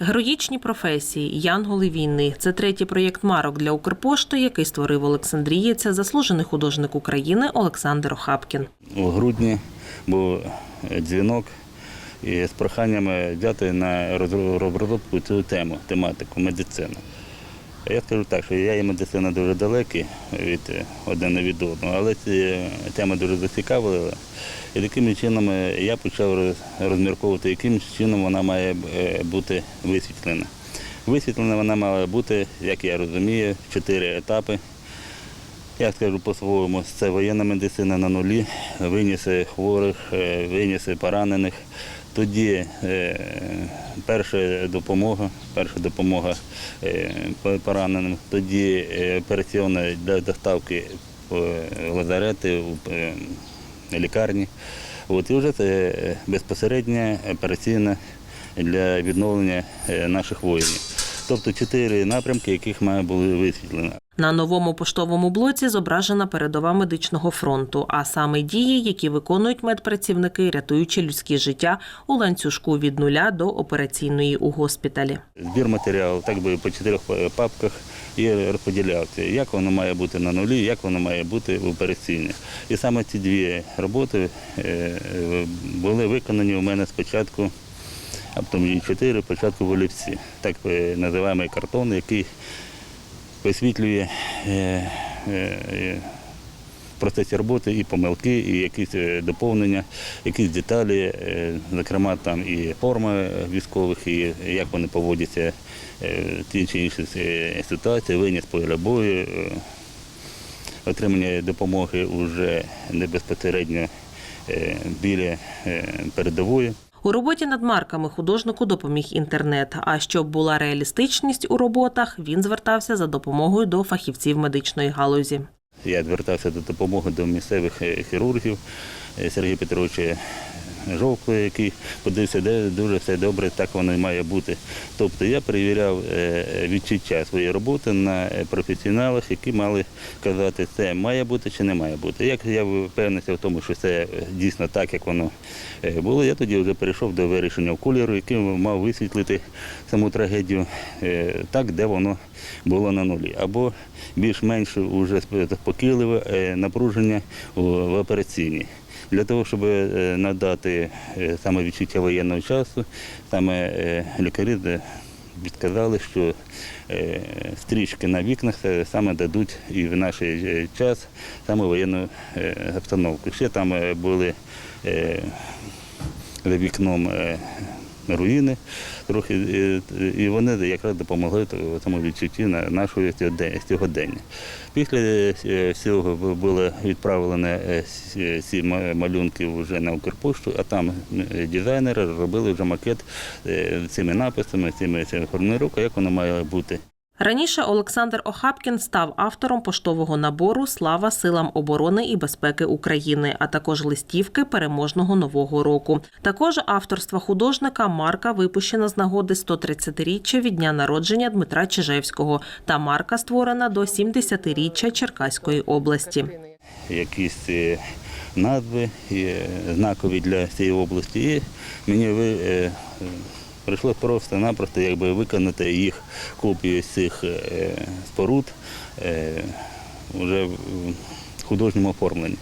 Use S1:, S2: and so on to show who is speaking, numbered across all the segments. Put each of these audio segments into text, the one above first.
S1: Героїчні професії, янголи війни це третій проєкт марок для Укрпошти, який створив Олександрієць, заслужений художник України Олександр Охапкін.
S2: У грудні був дзвінок з проханням взяти на розро- розробку цю тему, тематику медицину. Я скажу так, що я і медицина дуже далекі від е, один від одного, але ці теми дуже зацікавила. І таким чином е, я почав розмірковувати, яким чином вона має е, бути висвітлена. Висвітлена вона мала бути, як я розумію, чотири етапи. Я скажу по-своєму, це воєнна медицина на нулі, виніси хворих, е, виніси поранених. Тоді е, перша допомога, перша допомога е, пораненим, тоді е, операційна для доставки в лазарети, в лікарні. От, і вже це безпосередня операційна для відновлення наших воїнів. Тобто чотири напрямки, яких має бути висвітлено.
S1: На новому поштовому блоці зображена передова медичного фронту, а саме дії, які виконують медпрацівники, рятуючи людські життя у ланцюжку від нуля до операційної у госпіталі.
S2: Збір матеріалу так би по чотирьох папках і розподілявся, як воно має бути на нулі, як воно має бути в операційні. І саме ці дві роботи е, е, були виконані у мене спочатку, а потім і чотири, спочатку в олівці. Так е, називаємо картон, який висвітлює е, е, е, в процесі роботи і помилки, і якісь е, доповнення, якісь деталі, е, зокрема там і форма військових, і як вони поводяться е, в ті чи інші е, ситуації, виніс поля бою, е, отримання допомоги вже не безпосередньо е, біля е, передової.
S1: У роботі над марками художнику допоміг інтернет. А щоб була реалістичність у роботах, він звертався за допомогою до фахівців медичної галузі.
S2: Я звертався до допомоги до місцевих е, хірургів е, Сергія Петровича Жовкова, який подивився, де дуже все добре, так воно і має бути. Тобто я перевіряв е, відчуття своєї роботи на е, професіоналах, які мали казати, це має бути чи не має бути. Як я впевнився в тому, що це дійсно так, як воно е, було, я тоді вже перейшов до вирішення кольору, який мав висвітлити саму трагедію е, так, де воно було на нулі. Або більш-менш вже спокійливе е, напруження в операційній. Для того, щоб е, надати е, саме відчуття воєнного часу, саме е, лікарі відказали, що стрічки на вікнах саме дадуть і в наш час саме воєнну обстановку. Ще там були за вікном руїни трохи, е, і вони якраз допомогли цьому відчутті на нашого сьогодення-. Після цього всього відправлені відправлено е, ці малюнки вже на Укрпошту, а там е, дизайнери робили вже макет е, цими написами, цими формулировками, як воно має бути.
S1: Раніше Олександр Охапкін став автором поштового набору Слава силам оборони і безпеки України, а також листівки переможного нового року. Також авторства художника марка випущена з нагоди 130-річчя від дня народження Дмитра Чижевського та марка створена до 70-річчя Черкаської області.
S2: якісь е, назви знакові для цієї області. І мені ви, е, прийшло просто-напросто якби виконати їх копію з цих е, споруд е, вже в художньому оформленні.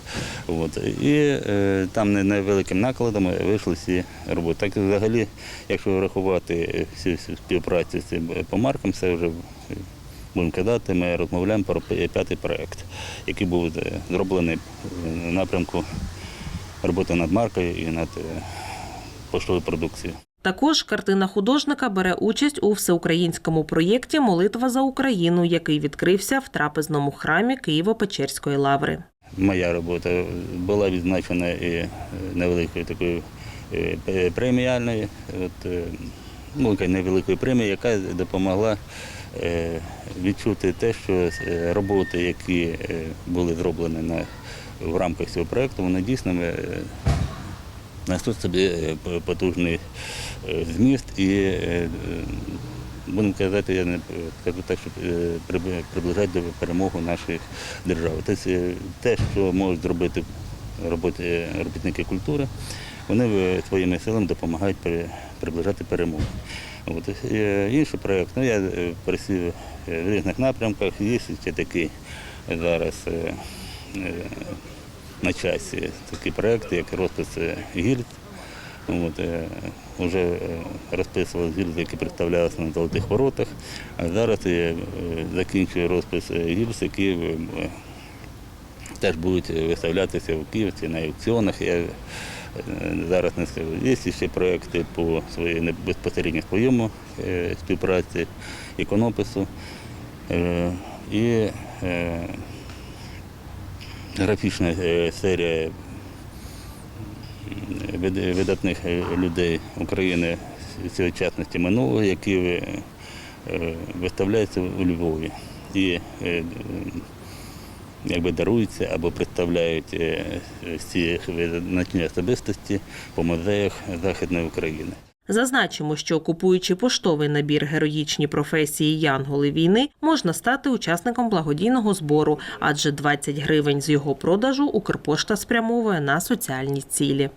S2: От. І е, там не- невеликим накладом вийшли всі роботи. Так взагалі, якщо рахувати всю, співпрацю по маркам, це вже будемо казати, ми розмовляємо про п'ятий проєкт, який був зроблений в напрямку роботи над маркою і над поштовою продукцією.
S1: Також картина художника бере участь у всеукраїнському проєкті Молитва за Україну, який відкрився в трапезному храмі Києво-Печерської лаври.
S2: Моя робота була відзначена і е, невеликою такою е, преміальною, от, е, ну, невеликою премією, яка допомогла відчути те, що роботи, які були зроблені на, в рамках цього проєкту, вони дійсно е, собі е, потужний е, зміст і е, будемо казати, я не скажу так, що е, приближати до перемоги нашої держави. Тобто те, що можуть зробити роботи, робітники культури, вони своїми силами допомагають пере- приближати перемогу. От, інший проєкт, ну я е, в різних напрямках, є ще такий зараз на часі такі проєкти, як розпис е, гільд. От, е, вже е, розписували гільзи, які представлялися на золотих воротах, а зараз я закінчую розпис гільз, які теж будуть виставлятися в Київці на аукціонах. Я зараз не скажу. Є ще проекти по своїй безпосередньо своєму співпраці, іконопису і графічна е, серія видатних е, людей України сьогочасності минулого, які е, виставляються у Львові. І якби даруються або представляють всі визначні особистості по музеях Західної України.
S1: Зазначимо, що купуючи поштовий набір героїчні професії Янголи війни, можна стати учасником благодійного збору, адже 20 гривень з його продажу Укрпошта спрямовує на соціальні цілі.